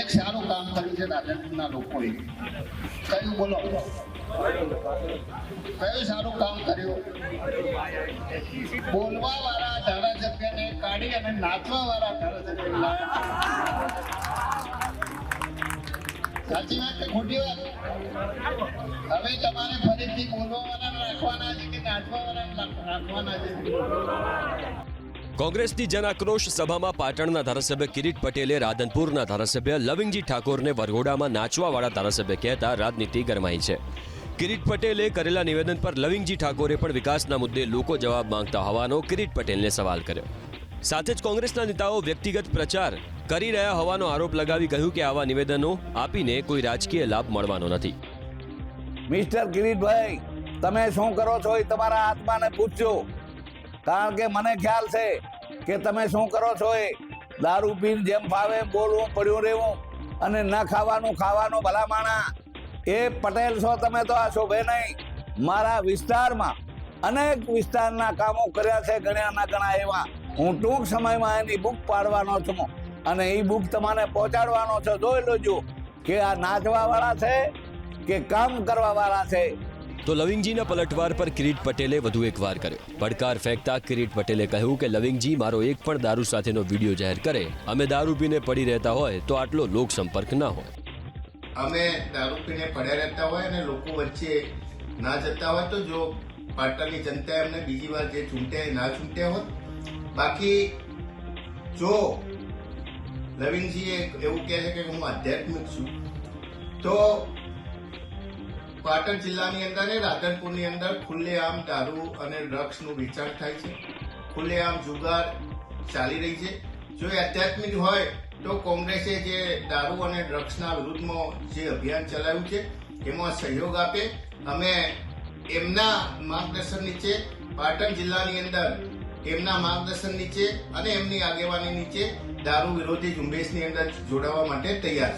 એક સારું કામ કર્યું છે રાધનપુરના લોકોએ. કયું બોલો? કયું સારું કામ કર્યું? બોલવા વાળા ધારાસભ્યને કાઢી અને નાચવા વાળા ધારાસભ્ય સાચી વાત કે ખોટી વાત? હવે તમારે ફરીથી બોલવા વાળા રાખવાના છે કે નાચવા વાળા રાખવાના છે? કોંગ્રેસની જન આક્રોશ સભામાં પાટણના ધારાસભ્ય કિરીટ પટેલે રાધનપુરના ધારાસભ્ય લવિંગજી ઠાકોરને વરઘોડામાં નાચવાવાળા ધારાસભ્ય કહેતા રાજનીતિ ગરમાઈ છે. કિરીટ પટેલે કરેલા નિવેદન પર લવિંગજી ઠાકોરે પણ વિકાસના મુદ્દે લોકો જવાબ માંગતા હોવાનો કિરીટ પટેલને સવાલ કર્યો. સાથે જ કોંગ્રેસના નેતાઓ વ્યક્તિગત પ્રચાર કરી રહ્યા હોવાનો આરોપ લગાવી કહ્યું કે આવા નિવેદનો આપીને કોઈ રાજકીય લાભ મળવાનો નથી. મિસ્ટર કિરીટભાઈ, તમે શું કરો છો એ તમારા આત્માને પૂછજો. કારણ કે મને ખ્યાલ છે કે તમે શું કરો છો એ? દારૂ પીને જેમ ફાવે બોલવું, પડ્યું રહેવું અને ન ખાવાનું ખાવાનું ભલામાણા. એ પટેલ છો તમે તો આ શોભે નહીં. મારા વિસ્તારમાં અનેક વિસ્તારના કામો કર્યા છે ગણ્યા ના ગણા એવા. હું ટૂંક સમયમાં એની બુક પાડવાનો છું અને એ બુક તમારે પહોંચાડવાનો છે. જોઈ લેજો કે આ નાચવા વાળા છે કે કામ કરવા વાળા છે. તો લવિંગજીના પલટવાર પર કિરીટ પટેલે વધુ એક વાર કર્યો. પડકાર ફેંકતા કિરીટ પટેલે કહ્યું કે લવિંગજી મારો એક પણ દારૂ સાથેનો વીડિયો જાહેર કરે. અમે દારૂ પીને પડી રહેતા હોય તો આટલો લોક સંપર્ક ના હોય. અમે દારૂ પીને પડ્યા રહેતા હોય અને લોકો વચ્ચે ના જતા હોય તો જો પાટણની જનતા એમને બીજી વાર જે ચૂંટ્યા ના ચૂંટ્યા હોત. બાકી જો લવિંગજી એવું કહે છે કે હું આધ્યાત્મિક છું, તો પાટણ જિલ્લાની અંદર અને રાધનપુરની અંદર ખુલ્લેઆમ દારૂ અને ડ્રગ્સનું વેચાણ થાય છે. ખુલ્લેઆમ જુગાર ચાલી રહી છે. જો આધ્યાત્મિક હોય, તો કોંગ્રેસે જે દારૂ અને ડ્રગ્સના વિરુદ્ધમાં જે અભિયાન ચલાવ્યું છે, એમાં સહયોગ આપે. અમે એમના માર્ગદર્શન નીચે, પાટણ જિલ્લાની અંદર એમના માર્ગદર્શન નીચે અને એમની આગેવાની નીચે દારૂ વિરોધી ઝુંબેશની અંદર જોડાવા માટે તૈયાર